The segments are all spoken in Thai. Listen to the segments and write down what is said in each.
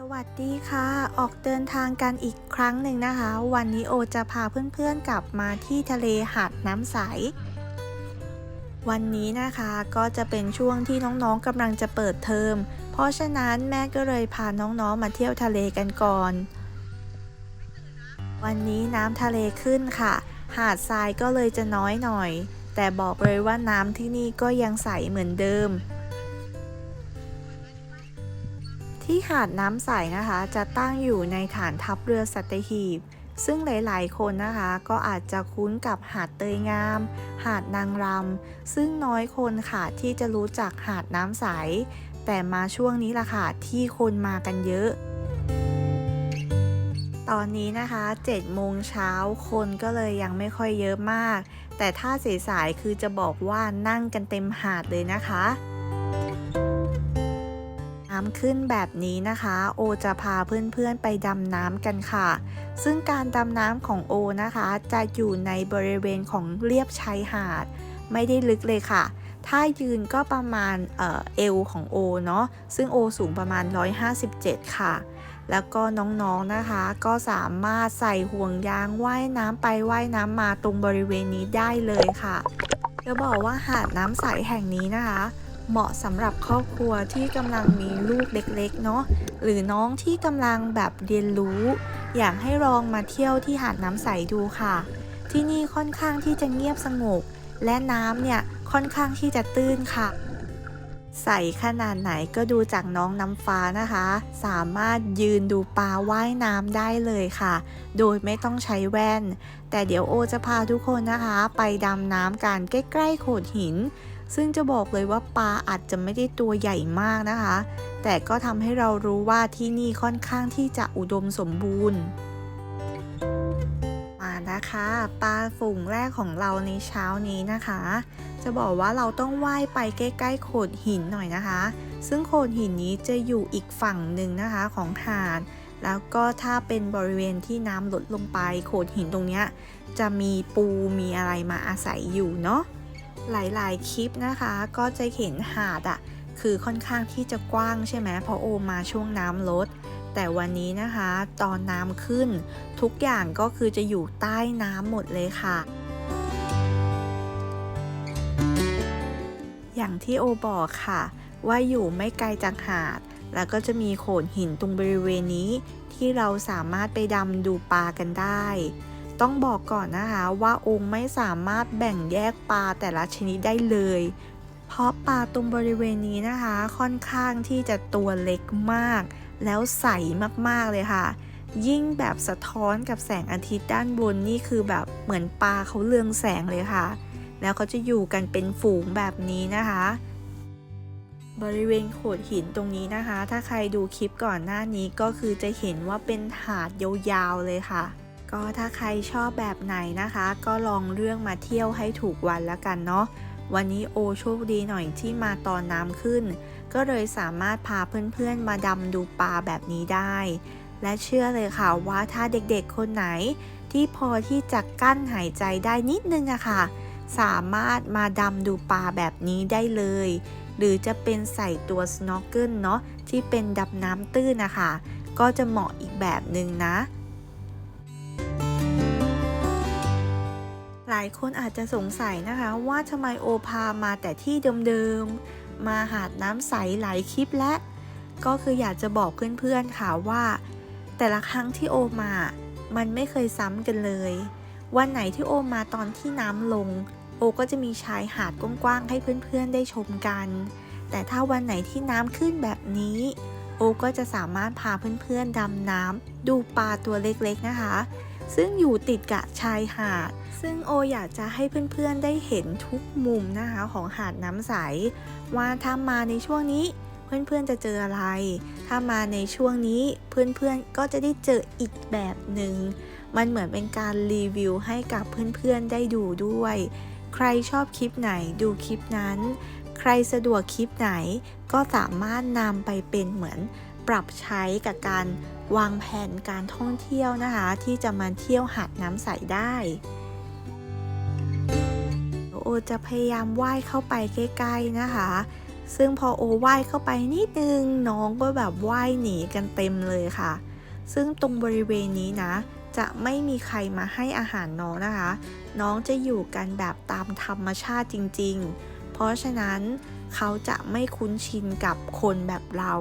สวัสดีค่ะ ออกเดินทางกันอีกครั้งหนึ่งนะคะ วันนี้โอจะพาเพื่อนๆกลับมาที่ทะเลหาดน้ำใส วันนี้นะคะก็จะเป็นช่วงที่น้องๆกำลังจะเปิดเทอม เพราะฉะนั้นแม่ก็เลยพาน้องๆมาเที่ยวทะเลกันก่อน วันนี้น้ำทะเลขึ้นค่ะ หาดทรายก็เลยจะน้อยหน่อย แต่บอกเลยว่าน้ำที่นี่ก็ยังใสเหมือนเดิม ที่หาดน้ำใสนะคะจะตั้งอยู่ในฐานทัพเรือสัตหีบ ซึ่งหลายๆ คนนะคะก็อาจจะคุ้นกับหาดเตยงาม หาดนางรำซึ่งน้อยคนค่ะที่จะรู้จักหาดน้ำใส แต่มาช่วงนี้ล่ะค่ะที่คนมากันเยอะตอนนี้นะคะ7โมงเช้าคนก็เลยยังไม่ค่อยเยอะมาก แต่ถ้าสายๆคือจะบอกว่านั่งกันเต็มหาดเลยนะคะำขึ้นแบบนี้นะคะ โอจะพาเพื่อนๆไปดำน้ำกันค่ะ ซึ่งการดำน้ำของโอนะคะ จะอยู่ในบริเวณของเรียบชายหาด ไม่ได้ลึกเลยค่ะ ถ้ายืนก็ประมาณเออเอวของโอเนาะ ซึ่งโอสูงประมาณ 157 ค่ะ แล้วก็น้องๆนะคะ ก็สามารถใส่ห่วงยางว่ายน้ำไปว่ายน้ำมาตรงบริเวณนี้ได้เลยค่ะจะบอกว่าหาดน้ำใสแห่งนี้นะคะ เหมาะสำหรับครอบครัวที่กำลังมีลูกเล็กๆเนาะหรือน้องที่กำลังแบบเรียนรู้ อยากให้ลองมาเที่ยวที่หาดน้ำใสดูค่ะ ที่นี่ค่อนข้างที่จะเงียบสงบ และน้ำเนี่ยค่อนข้างที่จะตื้นค่ะ ใสขนาดไหนก็ดูจากน้องน้ำฟ้านะคะ สามารถยืนดูปลาว่ายน้ำได้เลยค่ะ โดยไม่ต้องใช้แว่น แต่เดี๋ยวโอจะพาทุกคนนะคะ ไปดำน้ำกันใกล้ๆโขดหิน ซึ่งจะบอกเลยว่าปลาอาจจะไม่ได้ตัวใหญ่มากนะคะ แต่ก็ทำให้เรารู้ว่าที่นี่ค่อนข้างที่จะอุดมสมบูรณ์ มานะคะปลาฝูงแรกของเราในเช้านี้นะคะ จะบอกว่าเราต้องว่ายไปใกล้ๆโขดหินหน่อยนะคะ ซึ่งโขดหินนี้จะอยู่อีกฝั่งหนึ่งนะคะของหาดแล้วก็ถ้าเป็นบริเวณที่น้ำลดลงไปโขดหินตรงนี้จะมีปูมีอะไรมาอาศัยอยู่เนาะ หลายๆ คลิปนะคะ ก็จะเห็นหาดอะคือค่อนข้างที่จะกว้างใช่ไหมเพราะโอมาช่วงน้ำลด แต่วันนี้นะคะ ตอนน้ำขึ้น ทุกอย่างก็คือจะอยู่ใต้น้ำหมดเลยค่ะ อย่างที่โอบอกค่ะ ว่าอยู่ไม่ไกลจากหาด แล้วก็จะมีโขดหินตรงบริเวณนี้ ที่เราสามารถไปดำดูปลากันได้ ต้องบอกก่อนนะคะว่าองค์ไม่สามารถแบ่งแยกปลาแต่ละชนิดได้เลย เพราะปลาตรงบริเวณนี้นะคะ ค่อนข้างที่จะตัวเล็กมาก แล้วใสมากๆเลยค่ะ ยิ่งแบบสะท้อนกับแสงอาทิตย์ด้านบนนี่คือแบบเหมือนปลาเขาเรืองแสงเลยค่ะ แล้วเขาจะอยู่กันเป็นฝูงแบบนี้นะคะ บริเวณโขดหินตรงนี้นะคะ ถ้าใครดูคลิปก่อนหน้านี้ก็คือจะเห็นว่าเป็นหาดยาวๆเลยค่ะ ก็ถ้าใครชอบแบบไหนนะคะ ก็ลองเรื่องมาเที่ยวให้ถูกวันแล้วกันเนาะวันนี้โอโชคดีหน่อยที่มาตอนน้ำขึ้น ก็เลยสามารถพาเพื่อนๆมาดำดูปลาแบบนี้ได้ และเชื่อเลยค่ะว่าถ้าเด็กๆคนไหน ที่พอที่จะกั้นหายใจได้นิดนึงอะค่ะ สามารถมาดำดูปลาแบบนี้ได้เลย หรือจะเป็นใส่ตัว snorkel เนาะที่เป็นดำน้ำตื้นนะคะ ก็จะเหมาะอีกแบบหนึ่งนะ หลายคนอาจจะสงสัยนะคะว่าทำไมโอพามาแต่ที่เดิมๆ มาหาดน้ำใสหลายคลิปและ ก็คืออยากจะบอกเพื่อนๆค่ะว่า แต่ละครั้งที่โอมา มันไม่เคยซ้ำกันเลย วันไหนที่โอมาตอนที่น้ำลง โอก็จะมีชายหาดกว้างๆให้เพื่อนๆได้ชมกัน แต่ถ้าวันไหนที่น้ำขึ้นแบบนี้ โอก็จะสามารถพาเพื่อนๆดำน้ำดูปลาตัวเล็กๆนะคะ ซึ่งอยู่ติดกับชายหาด ซึ่งโออยากจะให้เพื่อนๆได้เห็นทุกมุมนะคะของหาดน้ำใส ว่าถ้ามาในช่วงนี้เพื่อนๆจะเจออะไร ถ้ามาในช่วงนี้เพื่อนๆก็จะได้เจออีกแบบหนึ่ง มันเหมือนเป็นการรีวิวให้กับเพื่อนๆได้ดูด้วย ใครชอบคลิปไหนดูคลิปนั้น ใครสะดวกคลิปไหนก็สามารถนำไปเป็นเหมือนปรับใช้กับการวางแผนการท่องเที่ยวนะคะ ที่จะมาเที่ยวหาดน้ำใสได้ โอจะพยายามว่ายเข้าไปใกล้ๆนะคะ ซึ่งพอโอว่ายเข้าไปนิดนึงน้องก็แบบว่ายหนีกันเต็มเลยค่ะ ซึ่งตรงบริเวณนี้นะ จะไม่มีใครมาให้อาหารน้องนะคะ น้องจะอยู่กันแบบตามธรรมชาติจริง ๆ เพราะฉะนั้นเขาจะไม่คุ้นชินกับคนแบบเรา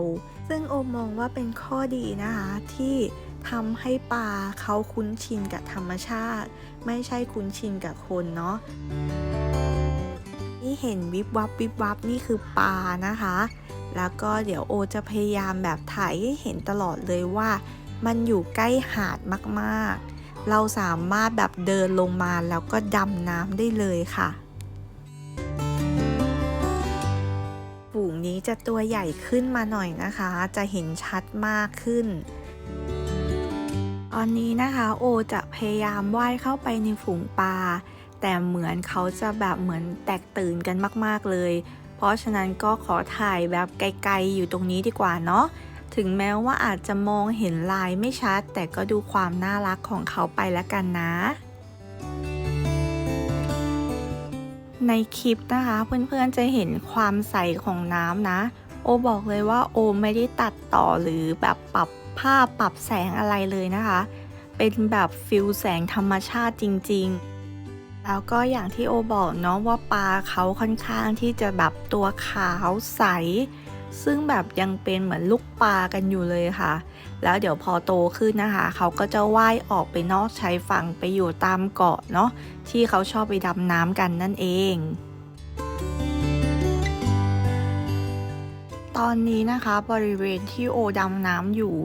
ซึ่งโอมองว่าเป็นข้อดีนะคะที่ทำให้ปลาเขาคุ้นชินกับธรรมชาติ ไม่ใช่คุ้นชินกับคนเนาะ เห็นวิบวับวิบวับนี่คือปลานะคะ แล้วก็เดี๋ยวโอจะพยายามแบบถ่ายให้เห็นตลอดเลยว่า มันอยู่ใกล้หาดมากๆ เราสามารถแบบเดินลงมาแล้วก็ดำน้ำได้เลยค่ะฝูงนี้จะตัวใหญ่ขึ้นมาหน่อยนะคะ จะเห็นชัดมากขึ้นตอนนี้นะคะโอจะพยายามว่ายเข้าไปในฝูงปลา แต่เหมือนเขาจะแบบเหมือนแตกตื่นกันมาก ๆเลย เพราะฉะนั้นก็ขอถ่ายแบบไกลๆอยู่ตรงนี้ดีกว่าเนาะถึงแม้ว่าอาจจะมองเห็นลายไม่ชัด แต่ก็ดูความน่ารักของเขาไปแล้วกันนะ ในคลิปนะคะ เพื่อนๆจะเห็นความใสของน้ำนะ โอบอกเลยว่าโอไม่ได้ตัดต่อหรือแบบปรับภาพปรับแสงอะไรเลยนะคะ เป็นแบบฟิลแสงธรรมชาติจริง ๆ แล้วก็อย่างที่โอบอกเนาะว่าปลาเขาค่อนข้างที่จะแบบตัวขาวใส ซึ่งแบบยังเป็นเหมือนลูกปลากันอยู่เลยค่ะ แล้วเดี๋ยวพอโตขึ้นนะคะ เขาก็จะว่ายออกไปนอกชายฝั่งไปอยู่ตามเกาะเนาะที่เขาชอบไปดำน้ำกันนั่นเองตอนนี้นะคะบริเวณที่โอดำน้ำอยู่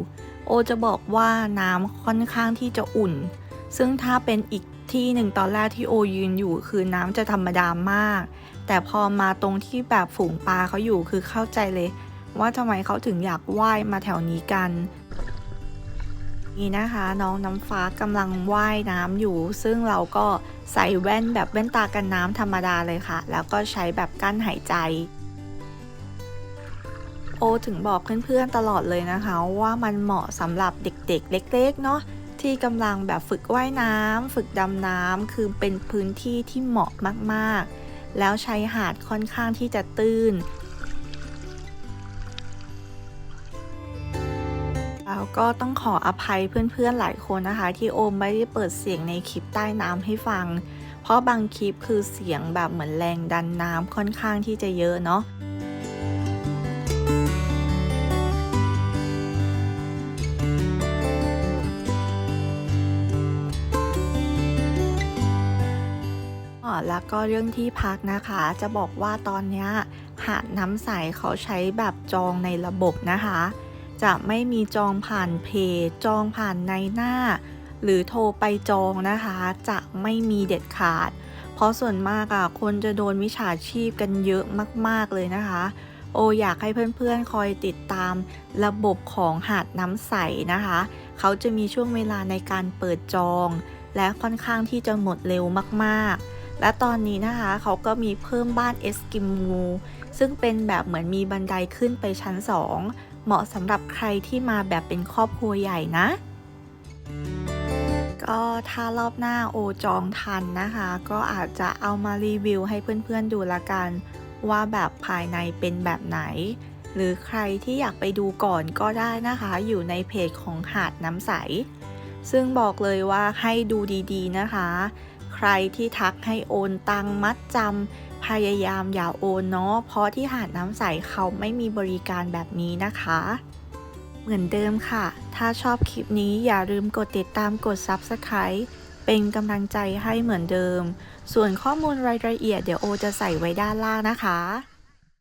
โอจะบอกว่าน้ำค่อนข้างที่จะอุ่น ซึ่งถ้าเป็นอีก ที่หนึ่งตอนแรกที่โอยืนอยู่คือน้ำจะธรรมดามาก แต่พอมาตรงที่แบบฝูงปลาเขาอยู่คือเข้าใจเลย ว่าทำไมเขาถึงอยากว่ายมาแถวนี้กัน นี่นะคะน้องน้ำฟ้ากำลังว่ายน้ำอยู่ ซึ่งเราก็ใส่แว่นแบบแว่นตากันน้ำธรรมดาเลยค่ะ แล้วก็ใช้แบบกั้นหายใจโอถึงบอกเพื่อนๆตลอดเลยนะคะ ว่ามันเหมาะสำหรับเด็กๆ เล็ก ๆ เนาะ ที่กำลังแบบฝึกว่ายน้ำฝึกดำน้ำคือเป็นพื้นที่ที่เหมาะมากๆ แล้วชายหาดค่อนข้างที่จะตื้นแล้วก็ต้องขออภัยเพื่อนๆหลายคนนะคะ ที่โอมไม่ได้เปิดเสียงในคลิปใต้น้ำให้ฟัง เพราะบางคลิปคือเสียงแบบเหมือนแรงดันน้ำค่อนข้างที่จะเยอะเนาะ แล้วก็เรื่องที่พักนะคะ จะบอกว่าตอนนี้หาดน้ำใสเขาใช้แบบจองในระบบนะคะ จะไม่มีจองผ่านเพจจองผ่านในหน้า หรือโทรไปจองนะคะ จะไม่มีเด็ดขาด เพราะส่วนมากอะคนจะโดนมิจฉาชีพกันเยอะมาก ๆเลยนะคะ โออยากให้เพื่อนๆคอยติดตามระบบของหาดน้ำใสนะคะ เขาจะมีช่วงเวลาในการเปิดจองและค่อนข้างที่จะหมดเร็วมาก ๆ และตอนนี้นะคะเขาก็มีเพิ่มบ้านเอสกิมมูซึ่งเป็นแบบเหมือนมีบันไดขึ้นไปชั้น 2 เหมาะสำหรับใครที่มาแบบเป็นครอบครัวใหญ่นะ ก็ถ้ารอบหน้าโอจองทันนะคะ ก็อาจจะเอามารีวิวให้เพื่อนๆดูละกัน ว่าแบบภายในเป็นแบบไหน หรือใครที่อยากไปดูก่อนก็ได้นะคะ อยู่ในเพจของหาดน้ำใส ซึ่งบอกเลยว่าให้ดูดีๆนะคะ ใครที่ทักให้โอนตังมัดจำพยายามอย่าโอนเนาะเพราะที่หาดน้ำใสเขาไม่มีบริการแบบนี้นะคะ เหมือนเดิมค่ะ ถ้าชอบคลิปนี้อย่าลืมกดติดตามกด Subscribe เป็นกำลังใจให้เหมือนเดิม ส่วนข้อมูลรายละเอียดเดี๋ยวโอจะใส่ไว้ด้านล่างนะคะ